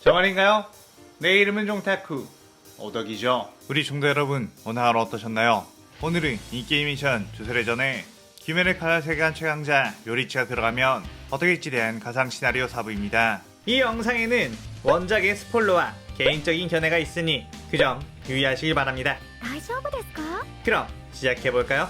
정원인가요? 내 이름은 종타쿠 오덕이죠 우리 중도 여러분 오늘 하루 어떠셨나요? 오늘은 이 게임 미션 주설의 전에 김연의 칼라 세계관 최강자 요리치가 들어가면 어떻게 될지에 대한 가상 시나리오 4부입니다 이 영상에는 원작의 스포일러와 개인적인 견해가 있으니 그 점 유의하시길 바랍니다 大丈夫ですか 그럼 시작해볼까요?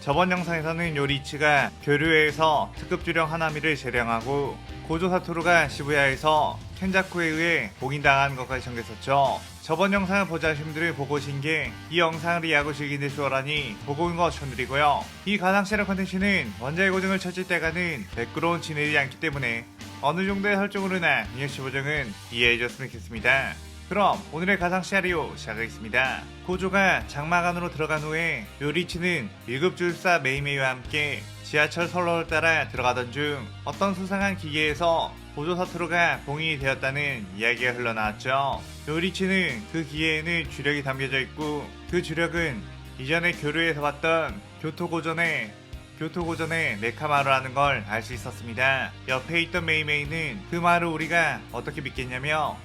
저번 영상에서는 요리치가 교류에서 특급 주령 하나미를 재령하고 고조 사토루가 시부야에서 켄자쿠에 의해 봉인당한 것까지 전개했었죠. 저번 영상을 보자 하신 분들이 보고 오신 게 이 영상을 이해하고 즐기는 수어라니 보고 온거 추천드리고요. 이 가상시력 컨텐츠는 원작의 고증을 찾을 때가는 매끄러운 진행이 않기 때문에 어느 정도의 설정으로나 이해시 보정은 이해해줬으면 좋겠습니다. 그럼 오늘의 가상 시나리오 시작하겠습니다. 고조가 장막 안으로 들어간 후에 요리치는 1급 줄사 메이메이와 함께 지하철 선로를 따라 들어가던 중 어떤 수상한 기계에서 고조 사토루가 봉인이 되었다는 이야기가 흘러나왔죠. 요리치는 그 기계에는 주력이 담겨져 있고 그 주력은 이전에 교류에서 봤던 교토고전의 교토고전의 메카마루라는 걸 알 수 있었습니다. 옆에 있던 메이메이는 그 말을 우리가 어떻게 믿겠냐며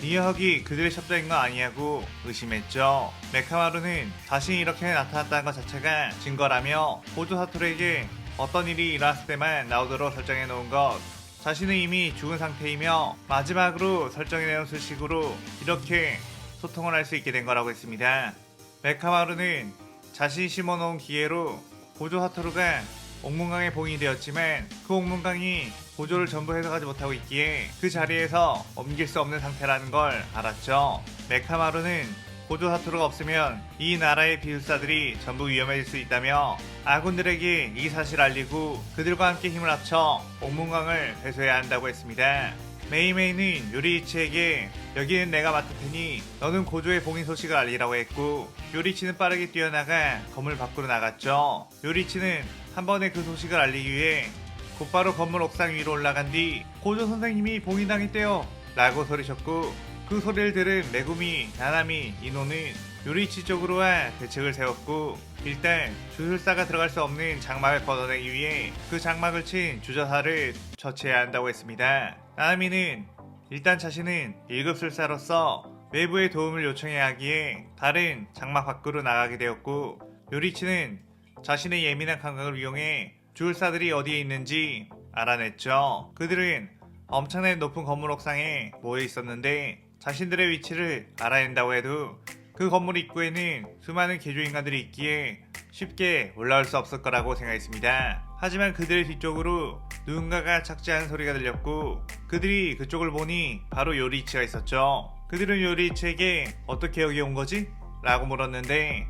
리어학이 그들의 첩자인 거 아니냐고 의심했죠. 메카마루는 자신이 이렇게 나타났다는 것 자체가 증거라며 호조 사토르에게 어떤 일이 일어났을 때만 나오도록 설정해 놓은 것. 자신은 이미 죽은 상태이며 마지막으로 설정해 놓은 수식으로 이렇게 소통을 할 수 있게 된 거라고 했습니다. 메카마루는 자신이 심어놓은 기계로 고조 사토루가 옥문강에 봉인이 되었지만 그 옥문강이 고조를 전부 해석하지 못하고 있기에 그 자리에서 옮길 수 없는 상태라는 걸 알았죠. 메카마루는 고조 사토루가 없으면 이 나라의 비술사들이 전부 위험해질 수 있다며 아군들에게 이 사실을 알리고 그들과 함께 힘을 합쳐 옥문강을 회수해야 한다고 했습니다. 메이메이는 요리이치에게 여기는 내가 맡을 테니 너는 고조의 봉인 소식을 알리라고 했고 요리치는 빠르게 뛰어나가 건물 밖으로 나갔죠. 요리치는 한 번에 그 소식을 알리기 위해 곧바로 건물 옥상 위로 올라간 뒤 고조 선생님이 봉인당했대요 라고 소리쳤고 그 소리를 들은 메구미, 나나미, 이노는 요리치 쪽으로와 대책을 세웠고 일단 주술사가 들어갈 수 없는 장막을 걷어내기 위해 그 장막을 친 주저사를 처치해야 한다고 했습니다. 나나미는 일단 자신은 1급 술사로서 외부의 도움을 요청해야 하기에 다른 장막 밖으로 나가게 되었고 요리치는 자신의 예민한 감각을 이용해 주술사들이 어디에 있는지 알아냈죠. 그들은 엄청난 높은 건물 옥상에 모여 있었는데 자신들의 위치를 알아낸다고 해도 그 건물 입구에는 수많은 개조인간들이 있기에 쉽게 올라올 수 없을 거라고 생각했습니다. 하지만 그들 뒤쪽으로 누군가가 착지하는 소리가 들렸고 그들이 그쪽을 보니 바로 요리이치가 있었죠. 그들은 요리이치에게 어떻게 여기 온 거지? 라고 물었는데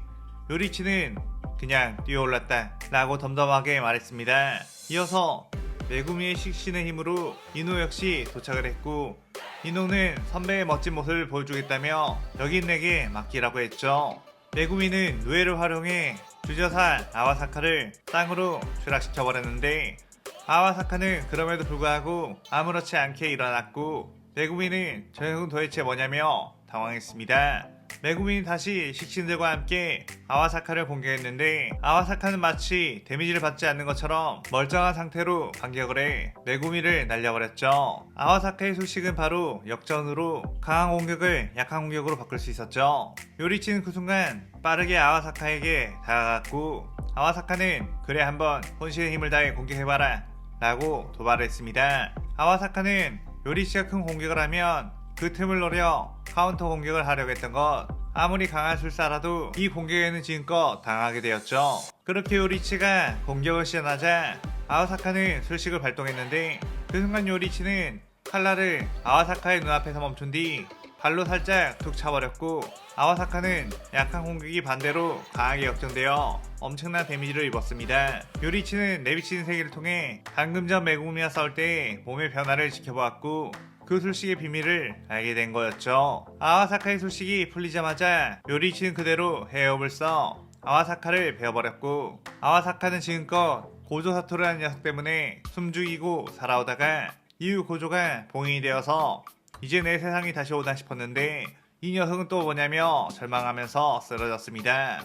요리이치는 그냥 뛰어올랐다 라고 덤덤하게 말했습니다. 이어서 메구미의 식신의 힘으로 이노 역시 도착을 했고 이노는 선배의 멋진 모습을 보여주겠다며 여긴 내게 맡기라고 했죠. 메구미는 누에를 활용해 주저사 아와사카를 땅으로 추락시켜버렸는데 아와사카는 그럼에도 불구하고 아무렇지 않게 일어났고 메구미는 저 형은 도대체 뭐냐며 당황했습니다. 메구미는 다시 식신들과 함께 아와사카를 공격했는데 아와사카는 마치 데미지를 받지 않는 것처럼 멀쩡한 상태로 반격을 해 메구미를 날려버렸죠. 아와사카의 소식은 바로 역전으로 강한 공격을 약한 공격으로 바꿀 수 있었죠. 요리치는 그 순간 빠르게 아와사카에게 다가갔고 아와사카는 그래 한번 혼신의 힘을 다해 공격해봐라 라고 도발을 했습니다. 아와사카는 요리치가 큰 공격을 하면 그 틈을 노려 카운터 공격을 하려고 했던 것 아무리 강한 술사라도 이 공격에는 지금껏 당하게 되었죠. 그렇게 요리치가 공격을 시전하자 아와사카는 술식을 발동했는데 그 순간 요리치는 칼날을 아와사카의 눈앞에서 멈춘 뒤 발로 살짝 툭 차버렸고 아와사카는 약한 공격이 반대로 강하게 역전되어 엄청난 데미지를 입었습니다. 요리치는 내비치는 세계를 통해 방금 전 매국미와 싸울 때 몸의 변화를 지켜보았고 그 술식의 비밀을 알게 된 거였죠. 아와사카의 술식이 풀리자마자 요리치는 그대로 해협을 써 아와사카를 베어버렸고 아와사카는 지금껏 고조 사토르라는 녀석 때문에 숨죽이고 살아오다가 이후 고조가 봉인이 되어서 이제 내 세상이 다시 오나 싶었는데 이 녀석은 또 뭐냐며 절망하면서 쓰러졌습니다.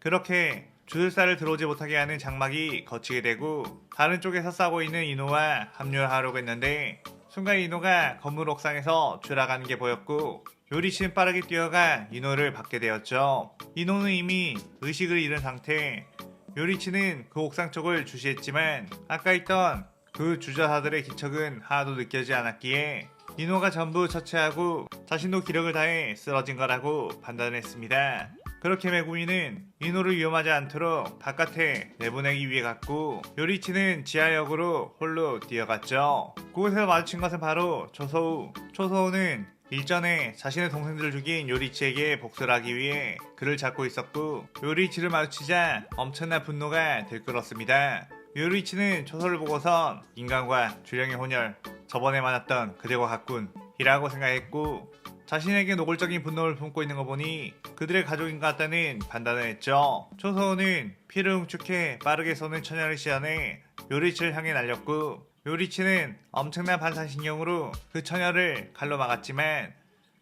그렇게 주술사를 들어오지 못하게 하는 장막이 거치게 되고 다른 쪽에서 싸고 있는 이노와 합류하려고 했는데 순간 이노가 건물 옥상에서 줄아가는 게 보였고 요리치는 빠르게 뛰어가 이노를 받게 되었죠. 이노는 이미 의식을 잃은 상태. 요리치는 그 옥상 쪽을 주시했지만 아까 있던 그 주저사들의 기척은 하나도 느껴지지 않았기에 이노가 전부 처치하고 자신도 기력을 다해 쓰러진 거라고 판단했습니다. 그렇게 메구미는 이노를 위험하지 않도록 바깥에 내보내기 위해 갔고 요리치는 지하역으로 홀로 뛰어갔죠. 그곳에서 마주친 것은 바로 초소우. 초소우는 일전에 자신의 동생들을 죽인 요리치에게 복수를 하기 위해 그를 잡고 있었고 요리치를 마주치자 엄청난 분노가 들끓었습니다. 요리치는 초소를 보고선 인간과 주령의 혼혈 저번에 만났던 그대와 같군 이라고 생각했고 자신에게 노골적인 분노를 품고 있는 거 보니 그들의 가족인 것 같다는 판단을 했죠. 초소는 피를 훔축해 빠르게 쏘는 처녀를 시연해 요리치를 향해 날렸고 요리치는 엄청난 반사신경으로 그 처녀를 칼로 막았지만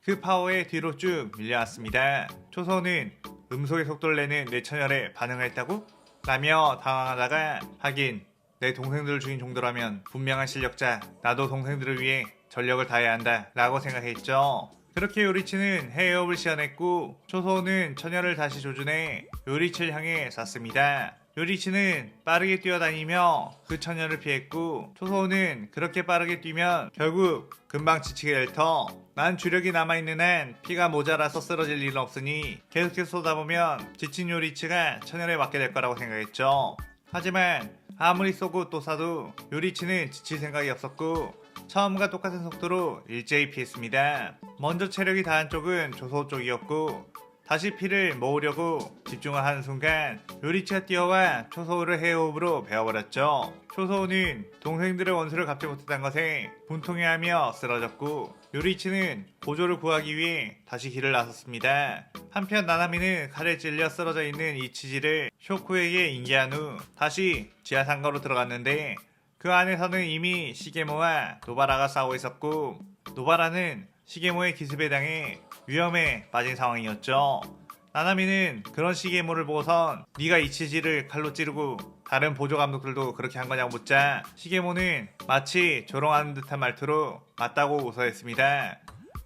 그 파워에 뒤로 쭉 밀려왔습니다. 초소는 음속의 속도를 내는 내 처녀에 반응을 했다고? 라며 당황하다가 하긴 내 동생들을 죽인 정도라면 분명한 실력자 나도 동생들을 위해 전력을 다해야 한다 라고 생각했죠. 그렇게 요리치는 해협을 시연했고 초소는 처녀를 다시 조준해 요리치를 향해 쐈습니다. 요리치는 빠르게 뛰어다니며 그 처녀를 피했고 초소는 그렇게 빠르게 뛰면 결국 금방 지치게 될 터. 난 주력이 남아있는 한 피가 모자라서 쓰러질 일은 없으니 계속해서 쏟아보면 지친 요리치가 처녀를 맞게 될 거라고 생각했죠. 하지만 아무리 쏘고 또 쏴도 요리치는 지칠 생각이 없었고 처음과 똑같은 속도로 일제히 피했습니다. 먼저 체력이 다한 쪽은 조소 쪽이었고 다시 피를 모으려고 집중을 하는 순간 요리치가 뛰어와 초소우를 해호흡으로 베어버렸죠. 초소우는 동생들의 원수를 갚지 못했다는 것에 분통해하며 쓰러졌고 요리치는 보조를 구하기 위해 다시 길을 나섰습니다. 한편 나나미는 칼에 찔려 쓰러져 있는 이치지를 쇼쿠에게 인계한 후 다시 지하 상가로 들어갔는데 그 안에서는 이미 시게모와 노바라가 싸우고 있었고 노바라는 시게모의 기습에 당해 위험에 빠진 상황이었죠. 나나미는 그런 시게모를 보고선 네가 이치지를 칼로 찌르고 다른 보조 감독들도 그렇게 한 거냐고 묻자 시게모는 마치 조롱하는 듯한 말투로 맞다고 웃어했습니다.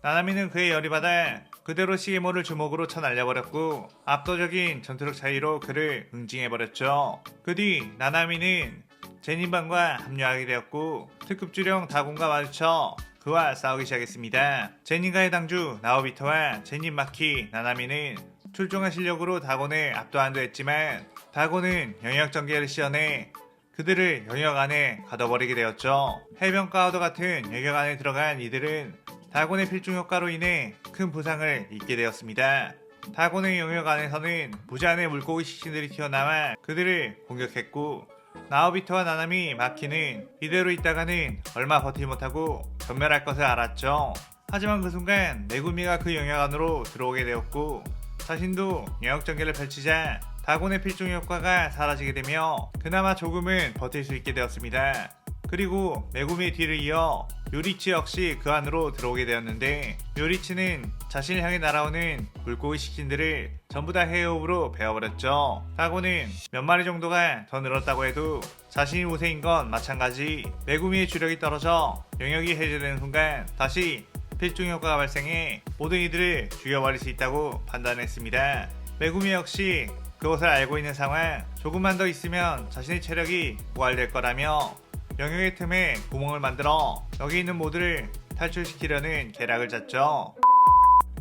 나나미는 그의 열이 받아 그대로 시게모를 주먹으로 쳐 날려버렸고 압도적인 전투력 차이로 그를 응징해버렸죠. 그 뒤 나나미는 제닌반과 합류하게 되었고 특급 주령 다곤과 마주쳐 그와 싸우기 시작했습니다. 제닌과의 당주 나오비토와 제닌 마키 나나미는 출중한 실력으로 다곤을 압도한도 했지만 다곤은 영역 전개를 시연해 그들을 영역 안에 가둬버리게 되었죠. 해변가와도 같은 영역 안에 들어간 이들은 다곤의 필중 효과로 인해 큰 부상을 입게 되었습니다. 다곤의 영역 안에서는 무제한의 물고기 식신들이 튀어나와 그들을 공격했고 나오비토와 나나미 마키는 이대로 있다가는 얼마 버티지 못하고 전멸할 것을 알았죠. 하지만 그 순간 메구미가 그 영역 안으로 들어오게 되었고 자신도 영역 전개를 펼치자 다곤의 필중 효과가 사라지게 되며 그나마 조금은 버틸 수 있게 되었습니다. 그리고 메구미의 뒤를 이어 요리치 역시 그 안으로 들어오게 되었는데 요리치는 자신을 향해 날아오는 물고기 식신들을 전부 다 해협으로 베어버렸죠. 다고는 몇 마리 정도가 더 늘었다고 해도 자신이 우세인 건 마찬가지 메구미의 주력이 떨어져 영역이 해제되는 순간 다시 필중 효과가 발생해 모든 이들을 죽여버릴 수 있다고 판단했습니다. 메구미 역시 그것을 알고 있는 상황 조금만 더 있으면 자신의 체력이 부활될 거라며 영역의 틈에 구멍을 만들어 여기 있는 모두를 탈출시키려는 계략을 짰죠.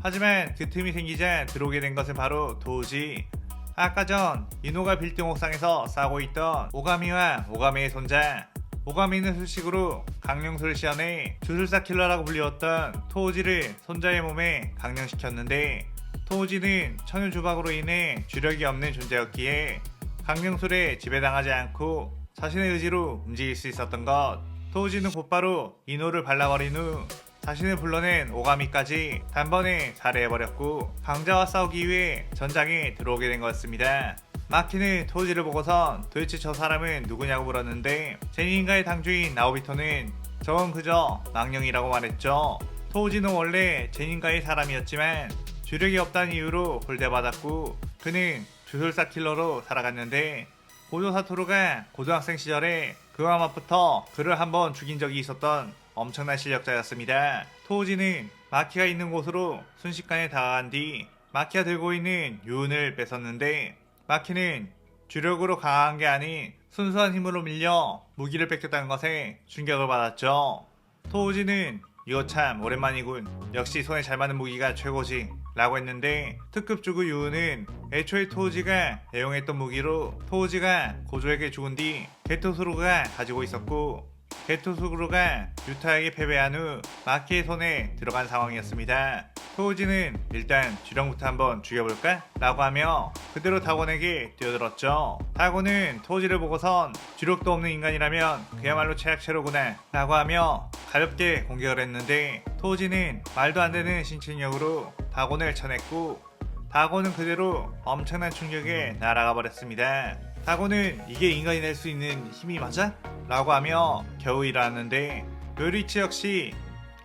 하지만 그 틈이 생기자 들어오게 된 것은 바로 도우지. 아까 전 이노가 빌딩 옥상에서 싸고 있던 오가미와 오가미의 손자. 오가미는 수식으로 강령술을 시연해 주술사 킬러라고 불리웠던 토우지를 손자의 몸에 강령시켰는데 토우지는 천연 주박으로 인해 주력이 없는 존재였기에 강령술에 지배당하지 않고 자신의 의지로 움직일 수 있었던 것. 토우지는 곧바로 이노를 발라버린 후 자신을 불러낸 오가미까지 단번에 살해해버렸고 강자와 싸우기 위해 전장에 들어오게 된 것입니다. 마키는 토우지를 보고선 도대체 저 사람은 누구냐고 물었는데 제니인가의 당주인 나오비토는 저건 그저 망령이라고 말했죠. 토우지는 원래 제니인가의 사람이었지만 주력이 없다는 이유로 홀대받았고 그는 주술사 킬러로 살아갔는데 고조 사토루가 고등학생 시절에 그와 맞붙어 그를 한번 죽인 적이 있었던 엄청난 실력자였습니다. 토우지는 마키가 있는 곳으로 순식간에 다가간 뒤 마키가 들고 있는 유운을 뺏었는데 마키는 주력으로 강한 게 아닌 순수한 힘으로 밀려 무기를 뺏겼다는 것에 충격을 받았죠. 토우지는 이거 참 오랜만이군. 역시 손에 잘 맞는 무기가 최고지. 라고 했는데 특급 주구 유우는 애초에 토우지가 애용했던 무기로 토우지가 고조에게 죽은 뒤 게토수루가 가지고 있었고 게토수루가 유타에게 패배한 후 마키의 손에 들어간 상황이었습니다. 토우지는 일단 주령부터 한번 죽여볼까? 라고 하며 그대로 다곤에게 뛰어들었죠. 다곤은 토우지를 보고선 주력도 없는 인간이라면 그야말로 최악체로구나 라고 하며 가볍게 공격을 했는데 토우지는 말도 안 되는 신체력으로 다곤을 쳐냈고 다곤은 그대로 엄청난 충격에 날아가 버렸습니다. 다곤은 이게 인간이 낼 수 있는 힘이 맞아? 라고 하며 겨우 일어났는데 요리치 역시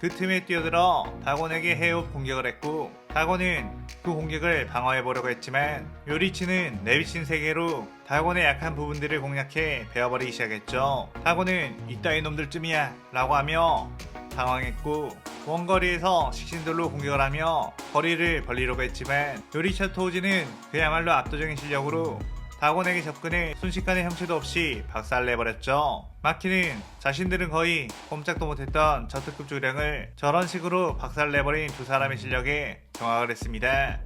그 틈에 뛰어들어 다곤에게 해협 공격을 했고 다곤은 그 공격을 방어해 보려고 했지만 요리치는 내비친 세계로 다곤의 약한 부분들을 공략해 베어버리기 시작했죠. 다곤은 이따위 놈들쯤이야 라고 하며 당황했고 원거리에서 식신들로 공격을 하며 거리를 벌리려고 했지만 요리차 토우지는 그야말로 압도적인 실력으로 다곤에게 접근해 순식간에 형체도 없이 박살내버렸죠. 마키는 자신들은 거의 꼼짝도 못했던 저 특급 주량을 저런 식으로 박살내버린 두 사람의 실력에 경악을 했습니다.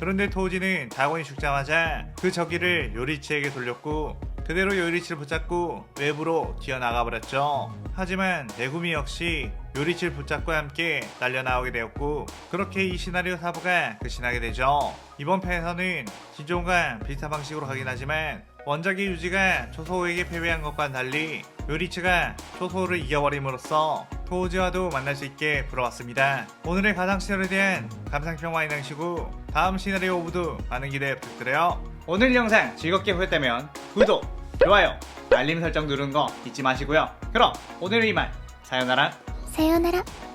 그런데 토우지는 다곤이 죽자마자 그 저기를 요리치에게 돌렸고 그대로 요리치를 붙잡고 외부로 튀어나가 버렸죠. 하지만 내구미 역시 요리치를 붙잡고 함께 날려나오게 되었고 그렇게 이 시나리오 사부가 끝이 나게 되죠. 이번 편에서는 기존과 비슷한 방식으로 가긴 하지만 원작의 유지가 초소호에게 패배한 것과는 달리 요리치가 초소호를 이겨버림으로써 토우지와도 만날 수 있게 불어왔습니다. 오늘의 가상 시나리오에 대한 감상평 많이 남기시고 다음 시나리오 오브도 많은 기대 부탁드려요. 오늘 영상 즐겁게 보셨다면 구독, 좋아요, 알림 설정 누르는 거 잊지 마시고요. 그럼 오늘은 이만 사요나라 さようなら。